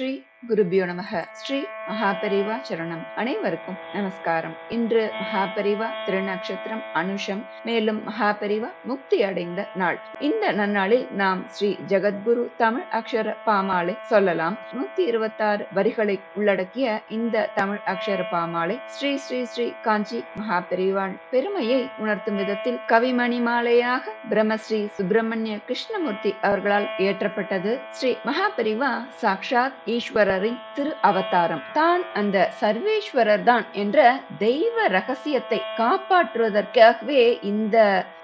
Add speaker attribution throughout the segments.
Speaker 1: ஸ்ரீ குருபியோ நமக. ஸ்ரீ மகாபரிவா சரணம். அனைவருக்கும் நமஸ்காரம். இன்று மகாபரிவா திருநக்ஷத்திரம் அனுஷம் மேலும் மகாபரிவா முக்தி அடைந்த நாள். இந்த நன்னாளில் நாம் ஸ்ரீ ஜெகத்குரு தமிழ் அக்ஷர பாமாலை சொல்லலாம். நூத்தி இருபத்தாறு வரிகளை உள்ளடக்கிய இந்த தமிழ் அக்ஷர பாமாலை ஸ்ரீ ஸ்ரீ ஸ்ரீ காஞ்சி மகாபரிவான் பெருமையை உணர்த்தும் விதத்தில் கவிமணி மாலையாக பிரம்மஸ்ரீ சுப்பிரமணிய கிருஷ்ணமூர்த்தி அவர்களால் இயற்றப்பட்டது. ஸ்ரீ மகாபரிவா சாக்ஷாத் ஈஸ்வரரின் திரு அவதாரம் தான் அந்த சர்வேஸ்வரர் தான் என்ற தெய்வ ரகசியத்தை காப்பாற்றுவதற்காகவே இந்த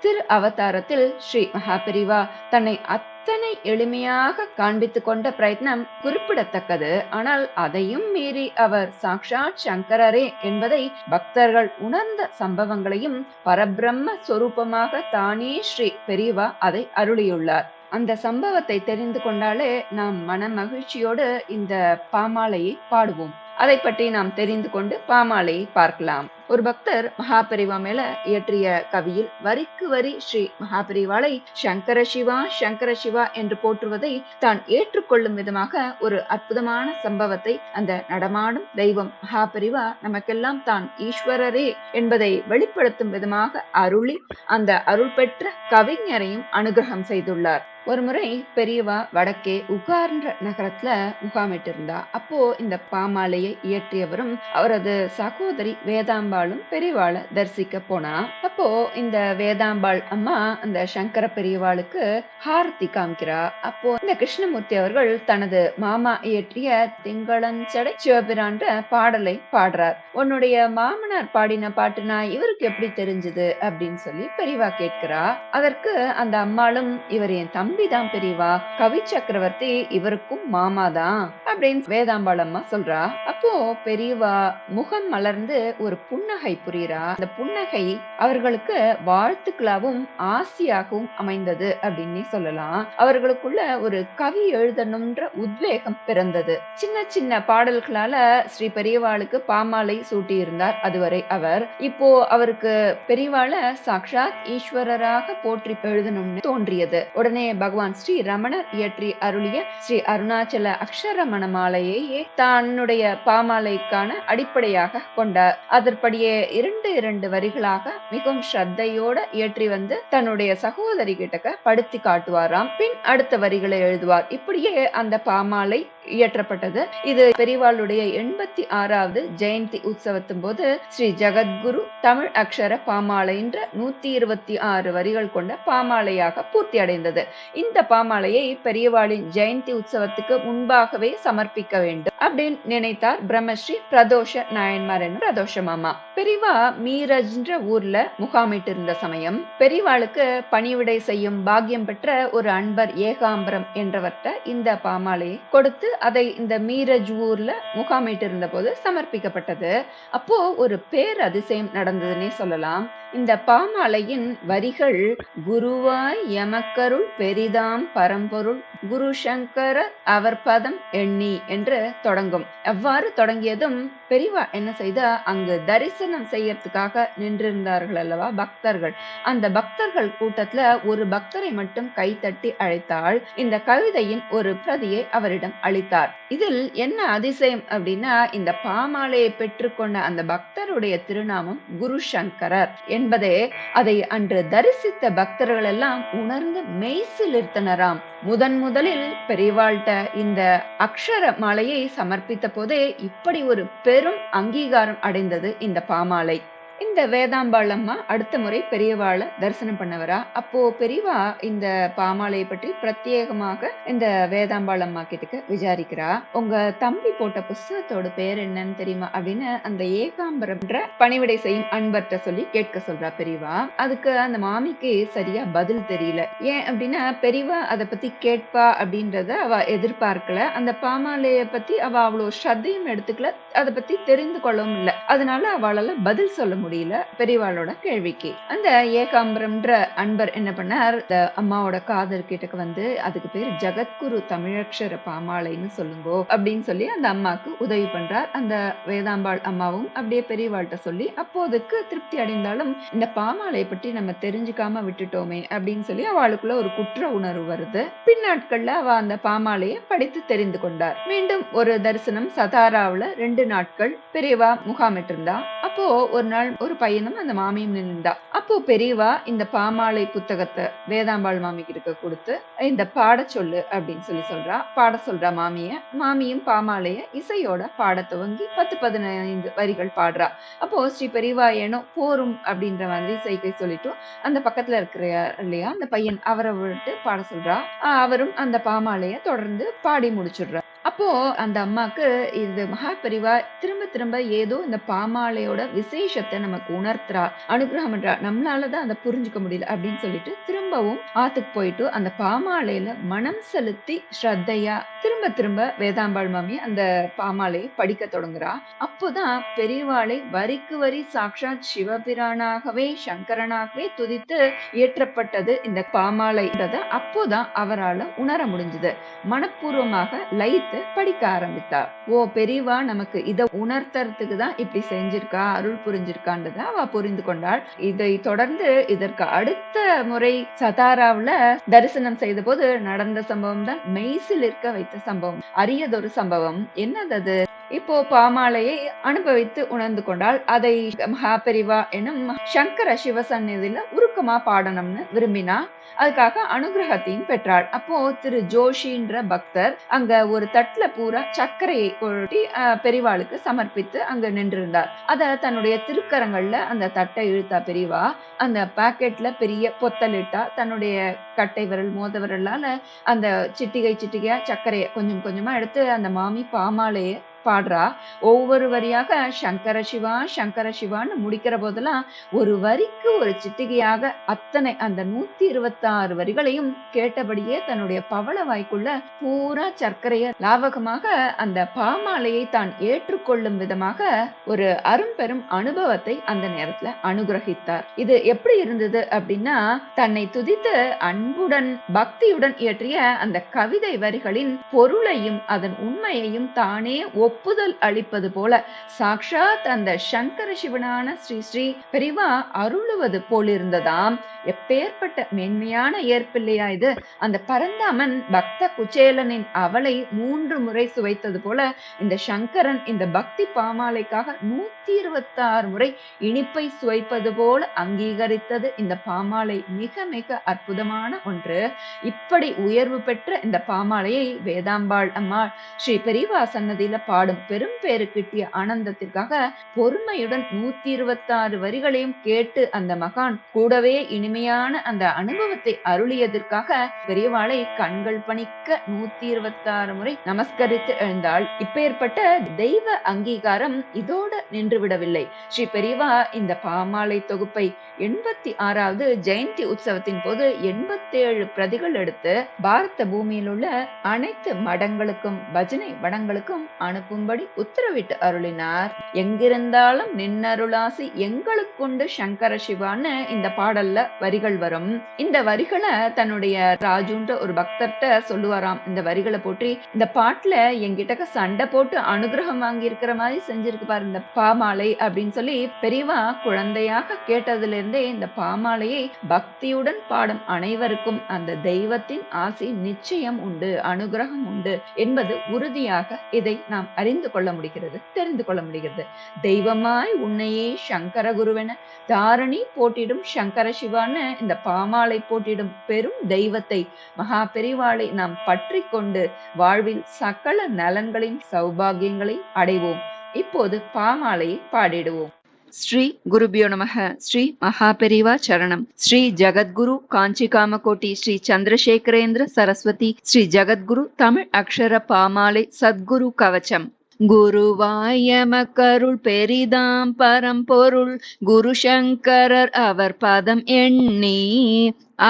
Speaker 1: திரு அவதாரத்தில் ஸ்ரீ மகாபெரிவா தன்னை அத்தனை எளிமையாக காண்பித்துக் கொண்ட பிரயத்னம் குறிப்பிடத்தக்கது. ஆனால் அதையும் மீறி அவர் சாக்ஷாத் சங்கரரே என்பதை பக்தர்கள் உணர்ந்த சம்பவங்களையும் பரபிரம்ம சொரூபமாக தானே ஸ்ரீ பெரியவா அதை அருளியுள்ளார். அந்த சம்பவத்தை தெரிந்து கொண்டாலே நாம் மன மகிழ்ச்சியோடு இந்த பாமாலையை பாடுவோம். அதை பற்றி நாம் தெரிந்து கொண்டு பாமாலையை பார்க்கலாம். ஒரு பக்தர் மகாபரிவா மேல இயற்றிய கவியில் வரிக்கு வரி ஸ்ரீ மகாபெரிவாளை சங்கர சிவா சங்கர சிவா என்று போற்றுவதை தான் ஏற்றுக்கொள்ளும் விதமாக ஒரு அற்புதமான சம்பவத்தை அந்த நடமாடும் தெய்வம் மகாபரிவா நமக்கெல்லாம் தான் ஈஸ்வரரே என்பதை வெளிப்படுத்தும் விதமாக அருளி அந்த அருள் பெற்ற கவிஞரையும் அனுகிரகம் செய்துள்ளார். ஒரு முறை பெரியவா வடக்கே உகார்ன்ற நகரத்துல முகாமிட்டிருந்தா. அப்போ இந்த பாமாலையை இயற்றியவரும் அவரது சகோதரி வேதாம்பாளும் பெரியவாளை தரிசிக்க போனா. அப்போ இந்த வேதாம்பாள் அம்மா அந்த சங்கர பெரியவாளுக்கு ஹாரதி காமிக்கிறா. அப்போ இந்த கிருஷ்ணமூர்த்தி அவர்கள் தனது மாமா இயற்றிய திங்களஞ்சடை சிவபிரான்ற பாடலை பாடுறார். உன்னுடைய மாமனார் பாடின பாட்டுனா இவருக்கு எப்படி தெரிஞ்சது? அப்படின்னு சொல்லி பெரியவா கேட்கிறா. அதற்கு அந்த அம்மாளும் இவர் என் தம்பி தம்பிதான் பெரியவா. கவி சக்கரவர்த்தி இவருக்கும் மாமாதான் அப்படின்னு வேதாம்பாள் அம்மா சொல்றா. அப்போ பெரியவா முகம் மலர்ந்து ஒரு புன்னகை புரியுறா. அந்த புன்னகை அவர்களுக்கு வாழ்த்துக்களாகவும் ஆசியாகவும் அமைந்தது அப்படின்னு சொல்லலாம். அவர்களுக்குள்ள ஒரு கவி எழுதணும்ன்ற உத்வேகம் பிறந்தது. சின்ன சின்ன பாடல்களால ஸ்ரீ பெரியவாளுக்கு பாமாலை சூட்டி இருந்தார் அதுவரை அவர். இப்போ அவருக்கு பெரியவாள சாக்ஷாத் ஈஸ்வரராக போற்றி எழுதணும்னு தோன்றியது. உடனே பகவான் ஸ்ரீ ரமணர் இயற்றி அருளிய ஸ்ரீ அருணாச்சல அக்ஷரமண மாலையையே தன்னுடைய பாமாலைக்கான அடிப்படையாக கொண்டார். அதற்படியே இரண்டு இரண்டு வரிகளாக மிகவும் ஸ்ரத்தையோட இயற்றி வந்து தன்னுடைய சகோதரி கிட்டக்க படுத்தி காட்டுவாராம். பின் அடுத்த வரிகளை எழுதுவார். இப்படியே அந்த பாமாலை இயற்றப்பட்டது. இது பெரிவாளுடைய எண்பத்தி ஆறாவது ஜெயந்தி உற்சவத்தின் போது ஸ்ரீ ஜெகத்குரு தமிழ் அக்ஷர பாமாலை என்ற நூத்தி இருபத்தி ஆறு வரிகள் கொண்ட பாமாலையாக பூர்த்தி அடைந்தது. இந்த பாமாலையை பெரியவாளின் ஜெயந்தி உற்சவத்துக்கு முன்பாகவே சமர்ப்பிக்க வேண்டும். அப்படின்னு நினைத்தார் பிரம்மஸ்ரீ பிரதோஷ நாயன்மார் என்று பிரதோஷ மாமா பெரிவா மீரஜ்ன்ற ஊர்ல முகாமிட்டு இருந்த சமயம் பெரிவாளுக்கு பணிவிடை செய்யும் பாக்கியம் பெற்ற ஒரு அன்பர் ஏகாம்பரம் என்றவர்கிட்ட இந்த பாமாலையை கொடுத்து அதை இந்த மீரஜ் ஊர்ல முகாமிட்டு இருந்த போது சமர்ப்பிக்கப்பட்டது. அப்போ ஒரு பேர் அதிசயம் நடந்ததுன்னே சொல்லலாம். இந்த பாமாலையின் வரிகள் குருவாய் எமக்கருள் பெரிதாம் பரம்பொருள் குரு சங்கர அவர் பதம் எண்ணி என்று தொடங்கும். அவ்வாறு தொடங்கியதும் பெரியவா என்ன செய்தா? அங்கு தரிசனம் செய்யறதுக்காக நின்றிருந்தார்கள் அல்லவா பக்தர்கள். அந்த பக்தர்கள் கூட்டத்துல ஒரு பக்தரை மட்டும் கைத்தட்டி அழைத்தாள். இந்த கவிதையின் ஒரு பிரதியை அவரிடம் அளித்தார். இதில் என்ன அதிசயம் அப்படின்னா இந்த பாமாலையை பெற்றுக்கொண்ட அந்த பக்தருடைய திருநாமம் குரு சங்கரர் என்பதே. அதை அன்று தரிசித்த பக்தர்கள் எல்லாம் உணர்ந்து மெய்சிலிருத்தனராம். முதன் முதலில் பெரியவாழ்கிட்ட இந்த அக்ஷர மாலையை சமர்ப்பித்த போதே இப்படி ஒரு பெரும் அங்கீகாரம் அடைந்தது இந்த பாமாலை. இந்த வேதாம்பாள் அம்மா அடுத்த முறை பெரியவாளை தரிசனம் பண்ணவரா? அப்போ பெரியவா இந்த பாமாலையை பற்றி பிரத்யேகமாக இந்த வேதாம்பாள் அம்மா கிட்டக்கு விசாரிக்கிறா. உங்க தம்பி போட்ட புஸ்தகத்தோட பேர் என்னன்னு தெரியுமா? அப்படின்னு அந்த ஏகாம்பரம்ன்ற பணிவிடை செய்யும் அன்பர்கிட்ட சொல்லி கேட்க சொல்றா பெரியவா. அதுக்கு அந்த மாமிக்கு சரியா பதில் தெரியல. ஏன் அப்படின்னா பெரியவா அதை பத்தி கேட்பா அப்படின்றத அவ எதிர்பார்க்கல. அந்த பாமாலைய பத்தி அவ அவ்வளவு ஸ்ரத்தையும் எடுத்துக்கல. அதை பத்தி தெரிந்து கொள்ளவும் இல்லை. அதனால அவளால பதில் சொல்ல முடியல. பெரியவாளோட கேள்விக்கு. அந்த ஏகாம்பரம்ன்ற அன்பர் என்ன பண்ணார்? இந்த அம்மாவோட காதல் கிட்டக்கு வந்து அதுக்கு பேர் ஜகத்குரு தமிழக்ஷர பாமாலைன்னு சொல்லுங்கோ அப்படின்னு சொல்லி அந்த அம்மாக்கு உதவி பண்றார். அந்த வேதாம்பாள் அம்மாவும் அப்படியே பெரியவாள்கிட்ட சொல்லி அப்போதுக்கு திருப்தி அடைந்தாலும் இந்த பாமாலையை பற்றி நம்ம தெரிஞ்சுக்காம விட்டுட்டோமே அப்படின்னு சொல்லி அவளுக்குள்ள ஒரு குற்ற உணர்வு வருது. பின்னாட்கள்ல அவ அந்த பாமாலையை படித்து தெரிந்து கொண்டார். மீண்டும் ஒரு தரிசனம் சதாராவுல ரெண்டு நாட்கள் பெரியவா முகாமிட்டிருந்தா. அப்போ ஒரு நாள் ஒரு பையனும் அந்த மாமியும் நின்றா அப்போ பெரியவா இந்த பாமாலை புத்தகத்தை வேதாம்பாள் மாமி கிட்ட கொடுத்து இந்த பாட சொல்லு அப்படின்னு சொல்லி சொல்றா. பாட சொல்றா மாமிய. மாமியும் பாமாலைய இசையோட பாட துவங்கி பத்து பதினைந்து வரிகள் பாடுறா. அப்போ ஸ்ரீ பெரியவா ஏனோ போரும் அப்படின்ற மாதிரி சைக்கை சொல்லிட்டு அந்த பக்கத்துல இருக்கிற இல்லையா அந்த பையன் அவரை விட்டு பாட சொல்றா. அவரும் அந்த பாமாலைய தொடர்ந்து பாடி முடிச்சிடுறா அப்போ அந்த அம்மாக்கு இது மகாபெரிவா திரும்ப திரும்ப ஏதோ இந்த பாமாலையோட விசேஷத்தை நமக்கு உணர்த்துறா அனுகிரகம் பண்றா. நம்மளாலதான் அதை புரிஞ்சுக்க முடியல அப்படின்னு சொல்லிட்டு திரும்பவும் ஆத்துக்கு போயிட்டு அந்த பாமாலையில மனம் செலுத்தி ஸ்ரத்தையா திரும்ப திரும்ப வேதாம்பாள் மாமி அந்த பாமாலையை படிக்க தொடங்குறா. அப்போதான் பெரியவாளை வரிக்கு வரி சாக்ஷாத் சிவபிரானாகவே சங்கரனாகவே துதித்து இயற்றப்பட்டது இந்த பாமாலைன்றத அப்போதான் அவரால் உணர முடிஞ்சது. மனப்பூர்வமாக லயித்து படிக்க ஆரம்பித்தா. ஓ பெரியவா நமக்கு இதை உணர்த்துறதுக்கு தான் இப்படி செஞ்சிருக்கா அருள் புரிஞ்சிருக்கான்றத அவ புரிந்து கொண்டாள். இதை தொடர்ந்து இதற்கு அடுத்த முறை சதாராவுல தரிசனம் செய்த போது நடந்த சம்பவம் தான் மெய்சில் இருக்க வைத்த சம்பவம். அரியதொரு சம்பவம். என்னது இப்போ பாமாலையை அனுபவித்து உணர்ந்து கொண்டால் அதை மகாபெரிவா எனும் சங்கர சிவசந்நிதியில உருக்கமா பாடணும்னு விரும்பினா அதுக்காக அனுகிரகத்தையும் பெற்றாள். அப்போ திரு ஜோஷின்ற பக்தர் அங்க ஒரு தட்டுல பூரா சர்க்கரையை கொட்டி பெரிவாளுக்கு சமர்ப்பித்து அங்க நின்றிருந்தார். அத தன்னுடைய திருக்கரங்கள்ல அந்த தட்டை இழுத்தா பெரிவா அந்த பாக்கெட்ல பெரிய பொத்தலிட்டா தன்னுடைய கட்டை விரல் மோத விரலால அந்த சிட்டிகை சிட்டிகையா சர்க்கரையை கொஞ்சம் கொஞ்சமா எடுத்து அந்த மாமி பாமாலையை பாடுறா. ஒவ்வொரு வரியாக சங்கர சிவா சங்கர சிவான்னு முடிக்கிற போதெல்லாம் ஒரு வரிக்கு ஒரு சிட்டிகையாக அத்தனை அந்த நூத்தி இருபத்தி ஆறு வரிகளையும் கேட்டபடியே தன்னுடைய பவள வாய்க்குள்ள பூரா சர்க்கரைய லாவகமாக அந்த பாமாலையை தான் ஏற்றுக்கொள்ளும் விதமாக ஒரு அரும்பெரும் அனுபவத்தை அந்த நேரத்துல அனுகிரகித்தார். இது எப்படி இருந்தது அப்படின்னா தன்னை துதித்து அன்புடன் பக்தியுடன் இயற்றிய அந்த கவிதை வரிகளின் பொருளையும் அதன் உண்மையையும் தானே ஒப்பு ஒப்புதல் அளிப்பது போல சாக்ஷாத் அந்த சங்கர சிவனான ஸ்ரீ ஸ்ரீ பெரிவா அருளுவது போலிருந்ததாம் எப்பேற்பட்ட மேன்மையான ஏற்பில்லையா இது. அந்த பரந்தாமன் பக்த குச்சேலனின் அவளை மூன்று முறை சுவைத்தது போல இந்த சங்கரன் இந்த பக்தி பாமாலைக்காக நூத்தி இருபத்தி ஆறு முறை இனிப்பை சுவைப்பது போல அங்கீகரித்தது. இந்த பாமாலை மிக மிக அற்புதமான ஒன்று. இப்படி உயர்வு பெற்ற இந்த பாமாலையை வேதாம்பாள் அம்மாள் ஸ்ரீ பெரிவா சன்னதியில பாடும் பெரும் பேரு கிட்டிய ஆனந்தத்திற்காக பொறுமையுடன் நூத்தி இருபத்தாறு வரிகளையும் கேட்டு அந்த மகான் கூடவே இனிமையான அந்த அனுபவத்தை அருளியதற்காக பெரியவாளை கண்கள் பணிக்க நூத்தி இருபத்தாறு முறை நமஸ்கரித்து எழுந்தாள். இப்பேற்பட்ட தெய்வ அங்கீகாரம் இதோடு நின்றுவிடவில்லை ஸ்ரீ பெரியவா இந்த பாமாலை தொகுப்பை எண்பத்தி ஆறாவது ஜெயந்தி உற்சவத்தின் போது எண்பத்தேழு பிரதிகள் எடுத்து பாரத பூமியில் உள்ள அனைத்து மடங்களுக்கும் பஜனை வடங்களுக்கும் அனுப்பும் இருக்கும்படி உத்தரவிட்டு அருளினார். எங்கிருந்தாலும் நின்னருளாசி எங்களுக்குண்டு சங்கர சிவான்னு இந்த பாடல்ல வரிகள் வரும். இந்த வரிகளை தன்னுடைய ராஜுன்ற ஒரு பக்தர்கிட்ட சொல்லுவாராம். இந்த வரிகளை போற்றி இந்த பாட்டுல எங்கிட்ட சண்டை போட்டு அனுகிரகம் வாங்கி இருக்கிற மாதிரி செஞ்சிருக்கு பாரு இந்த பாமாலை அப்படின்னு சொல்லி பெரியவா குழந்தையாக கேட்டதுல இருந்தே இந்த பாமாலையை பக்தியுடன் பாடும் அனைவருக்கும் அந்த தெய்வத்தின் ஆசை நிச்சயம் உண்டு அனுகிரகம் உண்டு என்பது உறுதியாக இதை நாம் அறிந்து கொள்ள முடிகிறது தெரிந்து கொள்ள முடிகிறது. தெய்வமாய் உன்னையே சங்கர குருவென தாரணி போட்டிடும் சங்கர சிவான்னு இந்த பாமாலை போட்டிடும் பெரும் தெய்வத்தை மகா பெரிவாளை நாம் பற்றி கொண்டு வாழ்வில் சகல நலன்களின் சௌபாகியங்களை அடைவோம். இப்போது பாமாலையை பாடிடுவோம். ஸ்ரீ குருபியோ நமக. ஸ்ரீ மகாபெரிவா சரணம். ஸ்ரீ ஜகத்குரு காஞ்சி காமகோட்டி ஸ்ரீ சந்திரசேகரேந்திர சரஸ்வதி ஸ்ரீ ஜகத்குரு தமிழ் அக்ஷர பாமாலை சத்குரு கவச்சம். குருவாயமக்கருள் பெரிதாம் பரம்பொருள். குரு சங்கரர் அவர் பதம் எண்ணி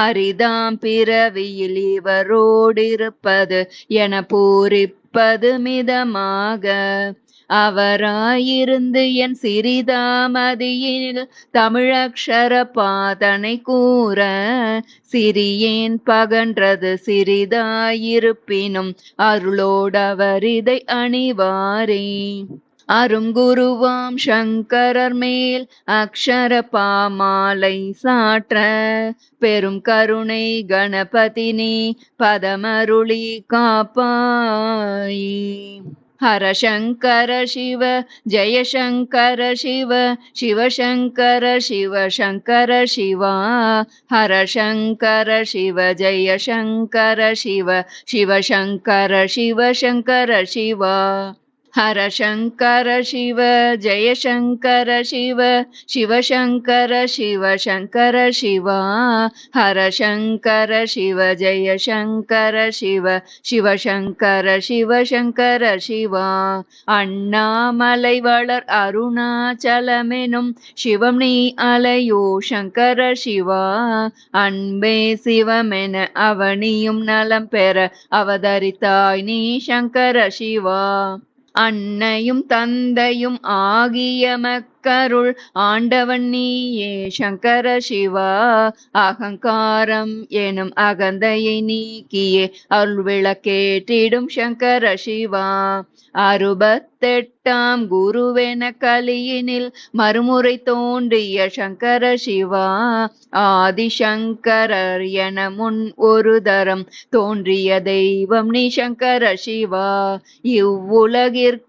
Speaker 1: அரிதாம் பிறவியில் இவரோடிருப்பது என பூரிப்பது மிதமாக.
Speaker 2: அவராயிருந்து என் சிறிதாமதியில் தமிழக்ஷர பாதனை கூற சிறியேன் பகன்றது சிறிதாயிருப்பினும் அருளோடவர் இதை அணிவாரே. அருங்குருவாம் சங்கரர் மேல் அக்ஷர பாமாலை சாற்ற பெரும் கருணை கணபதினி பதமருளி காப்பாயே. ஹரசங்கர சிவ ஜெயசங்கர சிவ சிவசங்கர சிவ சங்கர சிவா ஹரசங்கர சிவ ஜெயசங்கர சிவ சிவசங்கர சிவ சங்கர சிவா ஹரசங்கர சிவ ஜெயசங்கர சிவ சிவசங்கர சிவ சங்கர சிவா ஹரசங்கர சிவ ஜெயசங்கர சிவ சிவசங்கர சிவசங்கர சிவா அண்ணாமலை வளர் அருணாச்சலமெனும் சிவம் நீ அலையோ சங்கர சிவா அன்பே சிவமென அவனியும் நலம் பெற அவதரித்தாய் நீ சங்கர சிவா. அன்னையும் தந்தையும் ஆகிய கருள் ஆண்டவன் நீயே சங்கர சிவா அகங்காரம் எனும் அகந்தையை நீக்கியே. அருள் விளக்கேற்றிடும் சங்கர சிவா அறுபத்தெட்டாம் குருவென கலியினில் மறுமுறை தோன்றிய சங்கர சிவா ஆதிசங்கரர் என முன் ஒரு தரம் தோன்றிய தெய்வம் நீ சங்கர சிவா. இவ்வுலகிற்கு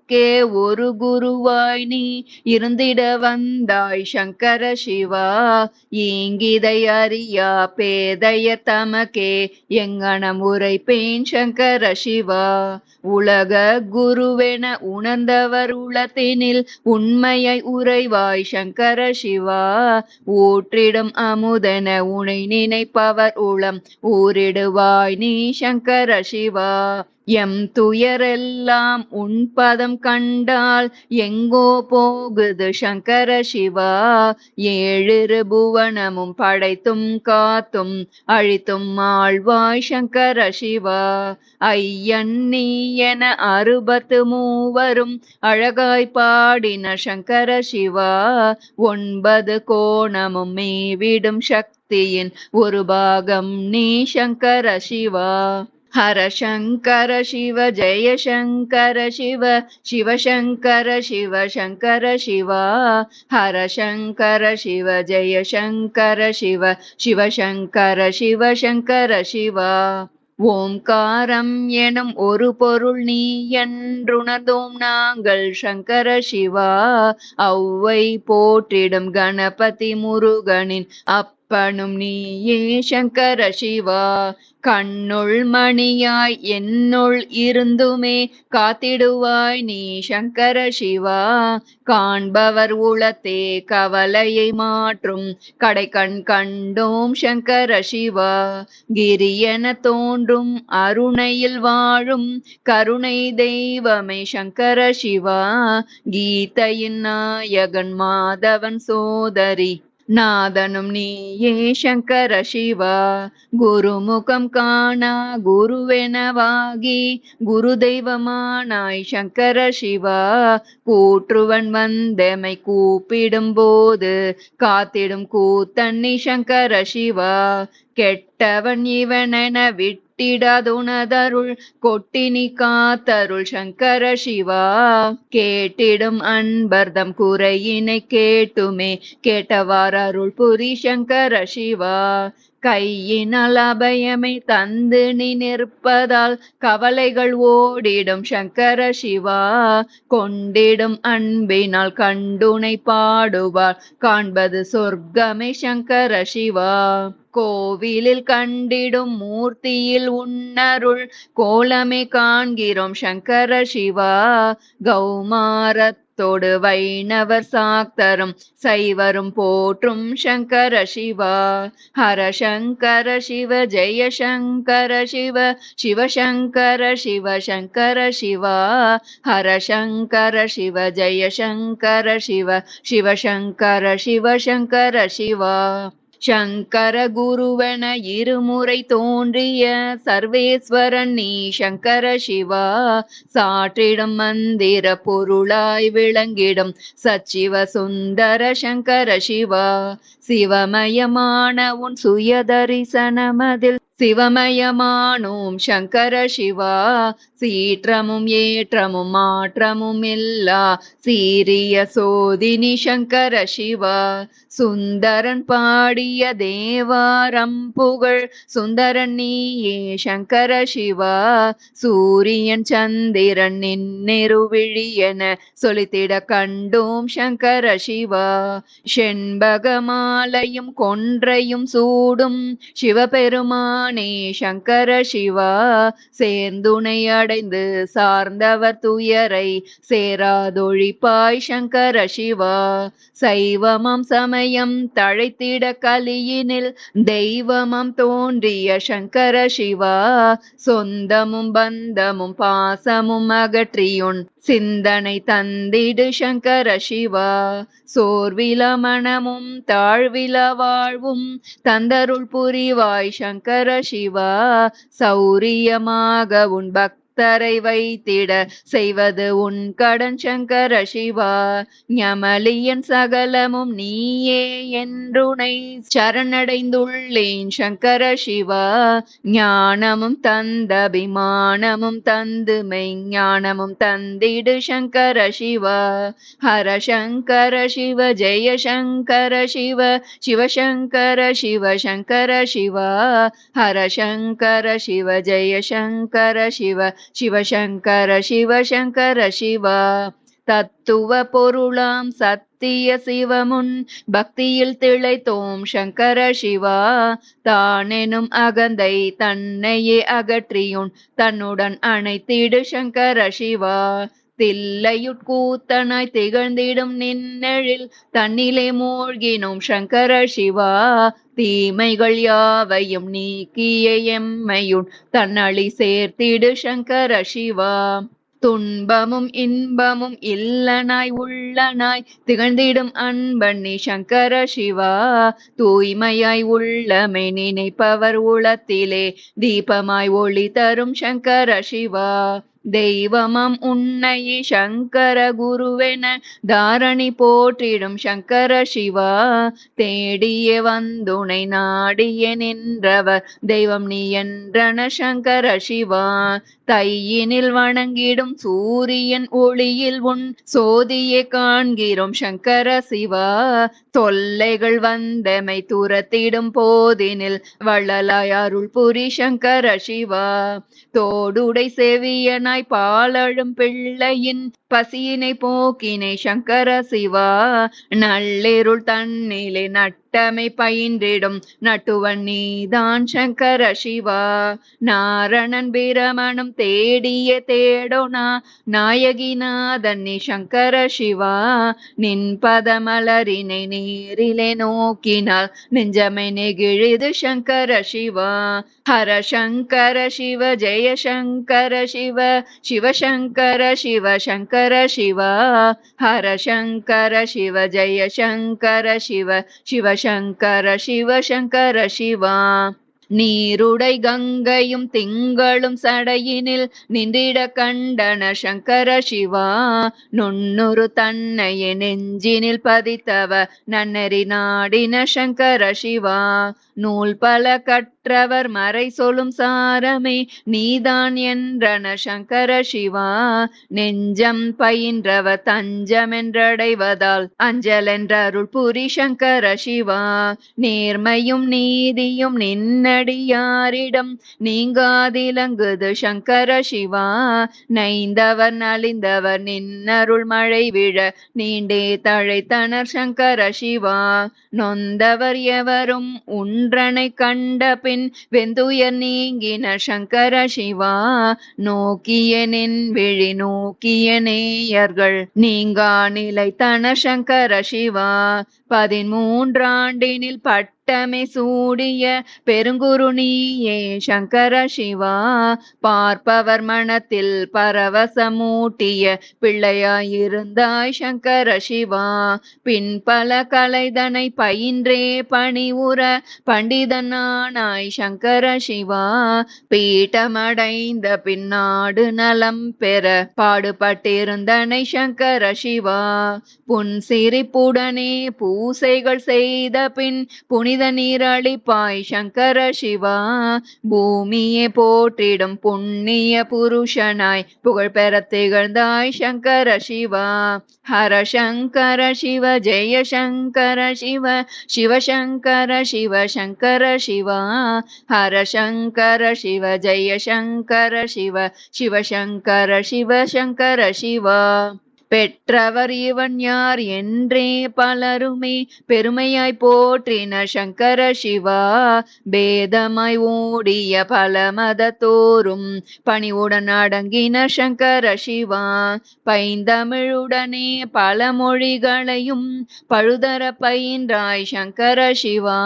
Speaker 2: ஒரு குருவாய் நீ இருந்திட வந்தாய் சங்கர சிவா. ஈங்கிதை அறியா பேதைய தமக்கே எங்கனம் உரைப்பேன் சங்கர சிவா. உலக குருவென உணர்ந்தவர் உளத்தினில் உண்மையை உறைவாய் சங்கர சிவா. ஊற்றிடும் அமுதென உனை நினைப்பவர் உளம் ஊரிடுவாய் நீ சங்கர சிவா. எம் துயரெல்லாம் உன் பதம் கண்டால் எங்கோ போகுது சங்கர சிவா. ஏழிரு புவனமும் படைத்தும் காத்தும் அழித்தும் ஆழ்வாய் சங்கர சிவா. ஐயன் நீ என அறுபத்து மூவரும் அழகாய் பாடின சங்கர சிவா. ஒன்பது கோணமும் மேவிடும் சக்தியின் ஒரு பாகம் நீ சங்கர சிவா. ஹரசங்கர சிவ ஜெயசங்கர சிவ சிவசங்கர சிவ சங்கர சிவா ஹரசங்கர சிவ ஜெயசங்கர சிவ சிவசங்கர சிவ சங்கர சிவா. ஓம்காரம் எனும் ஒரு பொருள் நீ என்றுணர்ந்தோம் நாங்கள் சங்கர சிவா. ஔவை போற்றிடும் கணபதி முருகனின் அப் அப்பனும் நீயே சங்கர சிவா. கண்ணுள் மணியாய் என்னுள் இருந்துமே காத்திடுவாய் நீ சங்கர சிவா. காண்பவர் உளத்தே கவலையை மாற்றும். கடை கண் கண்டோம் சங்கர சிவா. கிரியென தோன்றும் அருணையில் வாழும் கருணை தெய்வமே சங்கர சிவா. கீதையின் நாயகன் மாதவன் சோதரி. நாதனும் நீயே சங்கர சிவா. குருமுகம் காணா குருவெனவாகி. குரு தெய்வமானாய் சங்கர சிவா. கூற்றுவன் வந்தமை கூப்பிடும் போது காத்திடும் கூத்தன்னி சங்கர சிவா. கெட்டவன் இவனென விட்டிடாதுனதருள் கொட்டினி காத்தருள் சங்கர சிவா. கேட்டிடும் அன்பர்தம் குறையினை கேட்டுமே கேட்டவார் அருள் புரி சங்கர சிவா. கையினால் அபயமை தந்து நீ நிற்பதால் கவலைகள் ஓடிடும் சங்கர சிவா. கொண்டிடும் அன்பினால் கண்டுனை பாடுவார். காண்பது சொர்க்கமே சங்கர சிவா. கோவிலில் கண்டிடும் மூர்த்தியில் உன்னருள் கோலமே காண்கிறோம் சங்கர சிவா. கௌமாரத்தோடு வைணவர் சாக்தரும் சைவரும் போற்றும் சங்கர சிவா. ஹர சங்கர சிவ ஜெய சங்கர சிவ சிவசங்கர சிவ சங்கர சிவா. ஹர சங்கர சிவ ஜெய சங்கர சிவ சிவசங்கர சிவ சங்கர சிவா. சங்கர குருவென இருமுறை தோன்றிய சர்வேஸ்வரன் நீ சங்கர சிவா சாற்றிடும் மந்திர பொருளாய் விளங்கிடும் சச்சிவ சுந்தர சங்கர சிவா சிவமயமான உன் சுயதரிசனமதில் சிவமயமானோம் சங்கர சிவா. சீற்றமும் ஏற்றமும் மாற்றமும் இல்லா சீரிய சோதினி சங்கர சிவா. சுந்தரன் பாடிய தேவாரம் புகழ். சுந்தரன் நீயே சங்கர சிவா. சூரியன் சந்திரன் நின்னெருவிழியென சொலித்திட கண்டோம் சங்கர சிவா. செண்பகமாலையும் கொன்றையும் சூடும். சிவபெருமானே சங்கர சிவா சேர்ந்துணை அடைந்து சார்ந்தவர் துயரை சேராதொழிப்பாய் சங்கர சிவா. சைவமம் சமயம் தழைத்திட கலியினில் தெய்வமம் தோன்றிய சங்கர சிவா. சொந்தமும் பந்தமும் பாசமும் அகற்றியுன் சிந்தனை தந்திடு சங்கர சிவா. சோர்வில மனமும் தாழ்வில வாழ்வும் தந்தருள் புரிவாய் சங்கர சிவா. சௌரியமாக உன் பக்தி பக்தரை வைத்திட செய்வது உன் கடன் சங்கர சிவா. ஞமலியன் சகலமும் நீயே என்றுனை சரணடைந்துள்ளேன் சங்கர சிவா. ஞானமும் தந்தபிமானமும் தந்து மெய்ஞானமும் தந்திடு சங்கர சிவா. ஹர சங்கர சிவ ஜெய சங்கர சிவ. சிவசங்கர சிவ சங்கர சிவா. ஹர சங்கர சிவ ஜெய சங்கர சிவ. சிவசங்கர சிவசங்கர சிவா தத்துவ பொருளாம் சத்திய சிவமுன் பக்தியில் திளைத்தோம் சங்கர சிவா. தானெனும் அகந்தை தன்னையே அகற்றியுன் தன்னுடன் அணைத்திடு சங்கர சிவா. தில்லையுட்கூத்தனாய் திகழ்ந்திடும் நின்னழில் தன்னிலே மூழ்கினோம் சங்கர சிவா. தீமைகள் யாவையும் நீக்கிய எம்மையுன் தன்னழி சேர்த்திடு சங்கர சிவா. துன்பமும் இன்பமும் இல்லனாய் உள்ளனாய் திகழ்ந்திடும் அன்பண்ணி சங்கர சிவா. தூய்மையாய் உள்ளமை நினைப்பவர் உளத்திலே தீபமாய் ஒளி தரும் சங்கர சிவா. தெய்வமம் உன்னை சங்கர குருவென தாரணி போற்றிடும் சங்கர சிவா. தேடிய வந்துனை நாடிய நின்றவர் தெய்வம் நீ என்றன சங்கர சிவா. தையினில் வணங்கிடும் சூரியன் ஒளியில் உன் சோதியை காண்கிறோம் சங்கர சிவா. தொல்லைகள் வந்தமை துரத்திடும் போதினில் வள்ளலாய் அருள் புரி சங்கர சிவா. தோடுடை செவியனாய் பாலழும் பிள்ளையின் பசியினை போக்கினை சங்கர சிவா நள்ளிருள் தன்னிலை தன்னிலே நட்டமை பயின்றிடும். நட்டுவன் நீதான் சங்கர சிவா. நாரணன் பிரமணம் தேடிய தேடோனா. நாயகிநாதன் நீ சங்கர சிவா. நின் பதமலரினை நீரிலே நோக்கினால். நெஞ்சமை நெகிழிது சங்கர சிவா. ஹர சங்கர சிவ ஜெய சங்கர சிவ. சிவசங்கர சிவ சங்கர சிவா. ஹர சங்கர சிவ ஜெய சங்கர சிவ. சிவ சிவசங்கர சிவ சங்கர சிவா நீருடை கங்கையும் திங்களும் சடையினில் நின்றிட கண்டன சங்கர சிவா. நுண்ணுரு தன்னையே நெஞ்சினில் பதித்தவ நன்னறி நாடின சங்கர சிவா. நூல் பல கற்றவர் மறை சொல்லும் சாரமே நீதான் என்றன சங்கர சிவா. நெஞ்சம் பயின்றவ தஞ்சம் என்றடைவதால் அஞ்சல் என்றருள் புரி சங்கர சிவா. நேர்மையும் நீதியும் நின்னடியாரிடம் நீங்காதிலங்குது சங்கர சிவா. நைந்தவர் நலிந்தவர் நின்னருள் மழை விழ நீண்டே தழைத்தனர் சங்கர சிவா. நொந்தவர் எவரும் உன்றனை கண்ட பின் வெந்துயர் நீங்கின சங்கர சிவா. நோக்கியனின் விழி நோக்கிய நேயர்கள் நீங்கா நிலைத்தன சங்கர சிவா. பதிமூன்றாண்டினில் பட்ட பட்டமே சூடிய பெருங்குருணியே சங்கர சிவா. பார்ப்பவர் மனத்தில் பரவசமூட்டிய பிள்ளையாயிருந்தாய் சங்கர சிவா. பின் பல கலைதனை பயின்றே பணிவுற பண்டிதனானாய் சங்கர சிவா. பீட்டமடைந்த பின்னாடு நலம் பெற பாடுபட்டிருந்தனை சங்கர சிவா. புன்சிரிப்புடனே பூசைகள் செய்த பின் புனித நீரளிப்பாய் சங்கர சிவா. பூமியை போற்றிடும் புண்ணிய புருஷனாய். புகழ் பெற திகழ்ந்தாய் சங்கர சிவா. ஹர சங்கர சிவ ஜெய சங்கர சிவ. சிவசங்கர சிவ சங்கர சிவா. ஹர சங்கர சிவ ஜெய சங்கர சிவ. சிவசங்கர சிவ சங்கர சிவா. பெற்றவர் இவன் யார் என்றே பலருமே பெருமையாய் போற்றின சங்கர சிவா. பேதமாய் ஓடிய பல மதத்தோறும் பணிவுடன் அடங்கின சங்கர சிவா. பைந்தமிழுடனே பல மொழிகளையும் பழுதர பயின்றாய் சங்கர சிவா.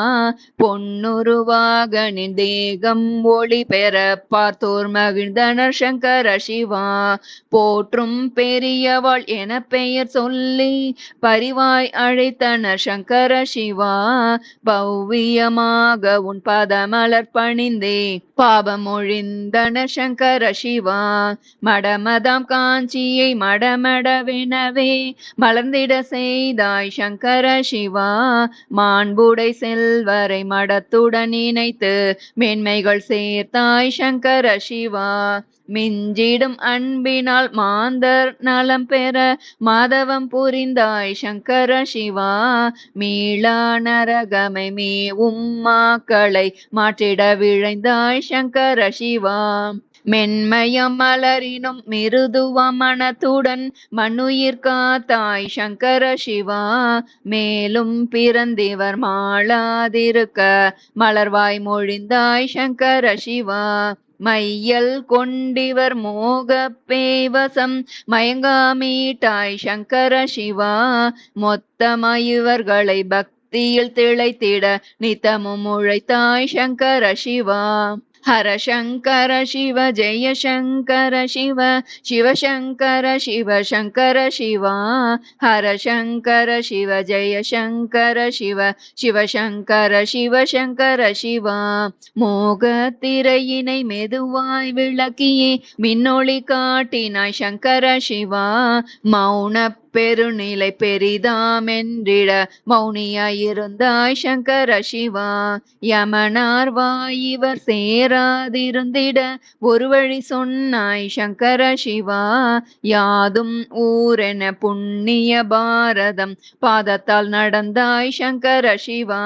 Speaker 2: பொன்னுருவாக நின் தேகம் ஒளி பெற பார்த்தோர் மகிழ்ந்தனர் சங்கர சிவா. போற்றும் பெரியவாள் என பெயர் சொல்லி பரிவாய் அழைத்தனர் சங்கர சிவா. பௌவியமாக உன் பதமலர் பணிந்தே. பாபம் ஒழிந்தனர் சங்கர சிவா. மடமதாம் காஞ்சியை மடமடவெனவே மலர்ந்திட செய்தாய் சங்கர சிவா. மாண்புடை செல்வரை மடத்துடன் இணைத்து மேன்மைகள் சேர்த்தாய் சங்கர சிவா. மிஞ்சிடும் அன்பினால் மாந்தர் நலம் பெற மாதவம் புரிந்தாய் சங்கர சிவா. மீளா நரகமை மேவும் மாக்களை மாற்றிட விழைந்தாய் சங்கர சிவா. மென்மயம் மலரினும் மிருதுவ மனத்துடன் மண்ணுயிர் காத்தாய் சங்கர சிவா. மேலும் பிறந்திவர் மாளாதிருக்க மலர்வாய் மொழிந்தாய் சங்கர சிவா. மையல் கொண்டிவர் மோகப்பேவசம் மயங்காமீட்டாய் சங்கர சிவா மொத்தமாயிவர்களை பக்தியில் திளைத்திட நித்தமும் உழைத்தாய் சங்கர சிவா. ஹர சங்கர சிவ ஜெய சங்கர சிவ சிவசங்கர சிவ சங்கர சிவா ஹர சங்கர சிவ ஜெய சங்கர சிவ சிவசங்கர சிவ சங்கர சிவா மோக திரையினை மெதுவாய் விளக்கியே மின்னொளி காட்டினாய் சங்கர சிவா மௌன பெருநிலை பெரிதாமென்றிட மௌனியாயிருந்தாய் சங்கர சிவா. யமனார் வாயிவர் சேராதிருந்திட ஒரு வழி சொன்னாய் சங்கர சிவா. யாதும் ஊரென புண்ணிய பாரதம் பாதத்தால் நடந்தாய் சங்கர சிவா.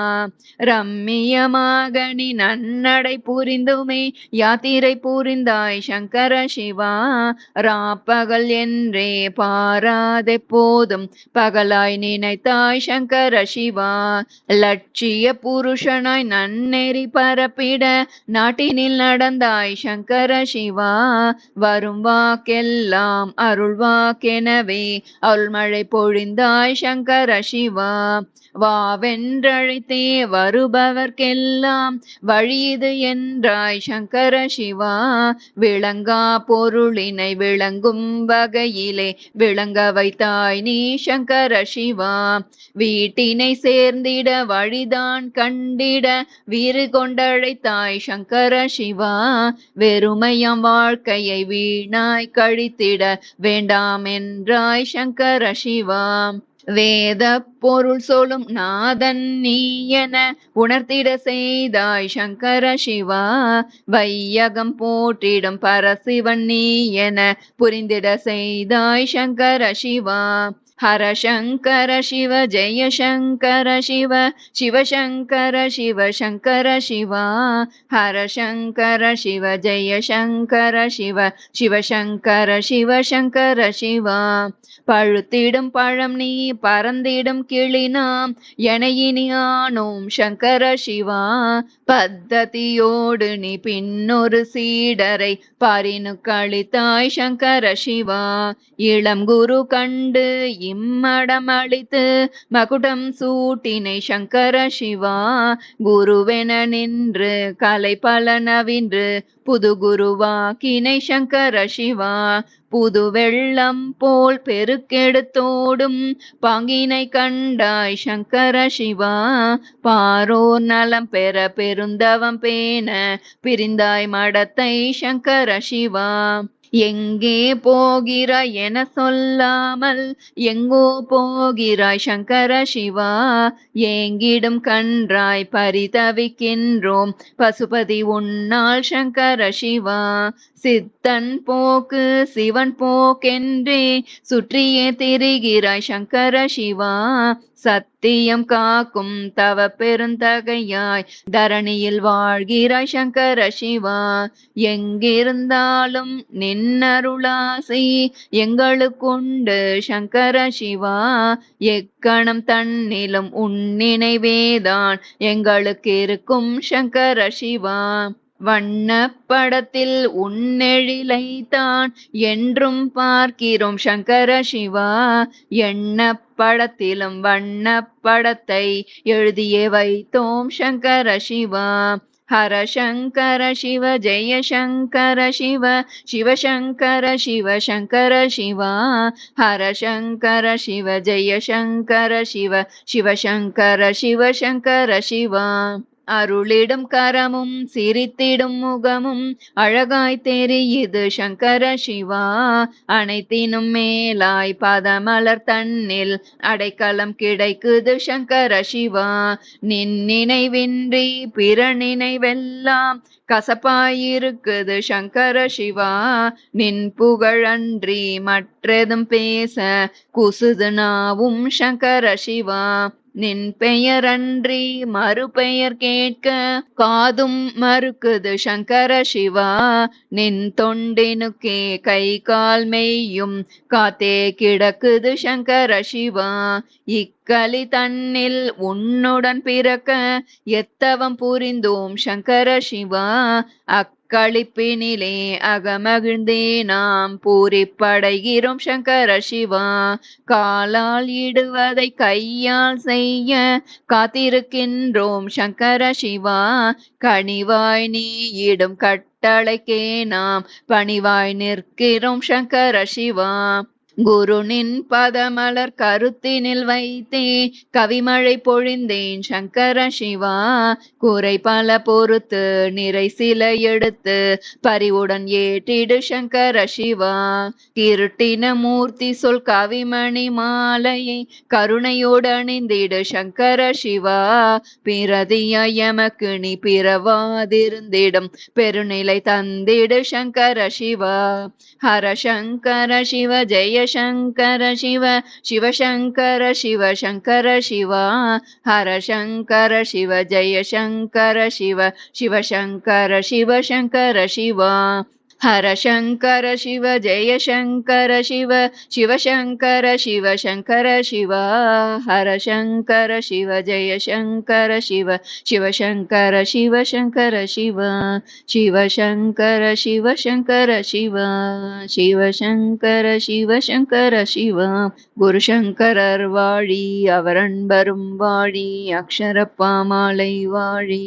Speaker 2: ரம்மியமாக நீ நன்னடை புரிந்துமே யாத்திரை புரிந்தாய் சங்கர சிவா. ராப்பகல் என்றே பாராதே போதும். பகலாய் நினைத்தாய் சங்கர சிவா. லட்சிய புருஷனாய் நன்னெறி பரப்பிட நாட்டினில் நடந்தாய் சங்கர சிவா. வரும் வாக்கெல்லாம் அருள்வாக்கெனவே. அருள்மழை பொழிந்தாய் சங்கர சிவா. வா வென்றழைத்தே வருபவர்க்கெல்லாம் வழியுது என்றாய் சங்கர சிவா. விளங்கா பொருளினை விளங்கும் வகையிலே விளங்க வைத்தாய் நீ சங்கர சிவா. வீட்டினை சேர்ந்திட வழிதான் கண்டிட வீறு கொண்டழைத்தாய் சங்கர சிவா. வெறுமையம் வாழ்க்கையை வீணாய் கழித்திட வேண்டாம் என்றாய் சங்கர சிவா. வேத பொருள் சொல்லும் நாதன் நீ என உணர்த்திட செய்தாய் சங்கர சிவா. வையகம் போற்றிடும் பரசிவன் நீ என புரிந்திட செய்தாய் சங்கர சிவா. ஹர சங்கர சிவ ஜெய சங்கர சிவ சிவசங்கர சிவ சங்கர சிவா. ஹர சங்கர சிவ ஜெய சங்கர சிவ சிவசங்கர சிவ சங்கர சிவா. பழுத்திடும் பழம் நீ பறந்திடும் கிளினாம் என ஆனோம் சங்கர சிவா. பத்ததியோடு நீ பின்னொரு சீடரை பாரினு கழித்தாய் சங்கர சிவா. இளம் குரு கண்டு இம்மடமளித்து மகுடம் சூட்டினை சங்கர சிவா. குருவென நின்று கலை பல நவின்று புது குருவாக்கினை சங்கர சிவா. புது வெள்ளம் போல் பெருக்கெடுத்தோடும் பாங்கினை கண்டாய் சங்கர சிவா. பாரோர் நலம் பெற பெருந்தவம் பேண பிரிந்தாய் மடத்தை சங்கர சிவா. எங்கே போகிறாய் என சொல்லாமல் எங்கோ போகிறாய் சங்கர சிவா. ஏங்கிடும் கன்றாய் பரிதவிக்கின்றோம் பசுபதி உன்னால் சங்கர சிவா. சித்தன் போக்கு சிவன் போக்கென்றே சுற்றியே திரிகிறாய் சங்கர சிவா. சத்தியம் காக்கும் தவ பெருந்தகையாய் தரணியில் வாழ்கிறாய் சங்கர சிவா. எங்கிருந்தாலும் நின்னருளாசை எங்களுக்குண்டு சங்கர சிவா. எக்கணம் தன்னிலும் உன்னினைவேதான் எங்களுக்கு இருக்கும் சங்கர சிவா. வண்ணப்படத்தில் உன்னெழிலைத்தான் என்றும் பார்க்கிறோம் சங்கர சிவா. எண்ணப்படத்திலும் வண்ணப்படத்தை எழுதியே வைத்தோம் சங்கர சிவா. ஹர சங்கர சிவ ஜெய சங்கர சிவ சிவசங்கர சிவ சங்கர சிவா ஹர சங்கர சிவ ஜெய சங்கர சிவ சிவசங்கர சிவ சங்கர சிவா அருளிடும் கரமும் சிரித்திடும் முகமும் அழகாய் தெரியுது சங்கர சிவா. அனைத்தினும் மேலாய் பதமலர் தன்னில் அடைக்கலம் கிடைக்குது சங்கர சிவா. நின் நினைவின்றி பிற நினைவெல்லாம் கசப்பாயிருக்குது சங்கர சிவா. நின் புகழன்றி மற்றதும் பேச குசுது நாவும் சங்கர சிவா. நின் பெயரன்றி மறுபெயர் கேட்க காதும் மறுக்குது சங்கர சிவா. நின் தொண்டினுக்கே கை கால் மெய்யும் காத்தே கிடக்குது சங்கர சிவா. இக்கலி தன்னில் உன்னுடன் பிறக்க எத்தவம் புரிந்தோம் சங்கர சிவா. களிப்பினிலே அகமகிழ்ந்தே நாம் பூரிப்படைகிறோம் சங்கர சிவா. காலால் இடுவதை கையால் செய்ய காத்திருக்கின்றோம் சங்கர சிவா. கனிவாய் நீ இடும் கட்டளைக்கே நாம் பணிவாய் நிற்கிறோம் சங்கர சிவா. குருனின் பதமலர் கருத்தினில் வைத்தே கவிமழை பொழிந்தேன் சங்கர சிவா. குறை பல பொறுத்து நிறை சில எடுத்து பரிவுடன் ஏற்றிடு சங்கர சிவா. இருட்டின மூர்த்தி சொல் கவிமணி மாலையை கருணையோடு அணிந்திடு சங்கர சிவா. பிரதிய எமக்கு நீ பிறவாதிருந்திடும் பெருநிலை தந்திடு சங்கர சிவா. ஹர சங்கர சிவ ஜெய शङ्कर शिव शिव शङ्कर शिव शङ्कर शिवा हर शङ्कर शिव जय शङ्कर शिव शिव शङ्कर शिव शङ्कर शिवा ஹரசங்கர சிவ ஜெயசங்கர சிவ சிவசங்கர சிவ சங்கர சிவ ஹரசங்கர சிவ ஜெயசங்கர சிவ சிவசங்கர சிவ சங்கர சிவ சிவசங்கர சிவ சங்கர சிவ சிவசங்கர சிவ சங்கர சிவ குருசங்கரர் வாழி அவரன்பரும் வாழி அக்ஷரப்பாமாலை வாழி.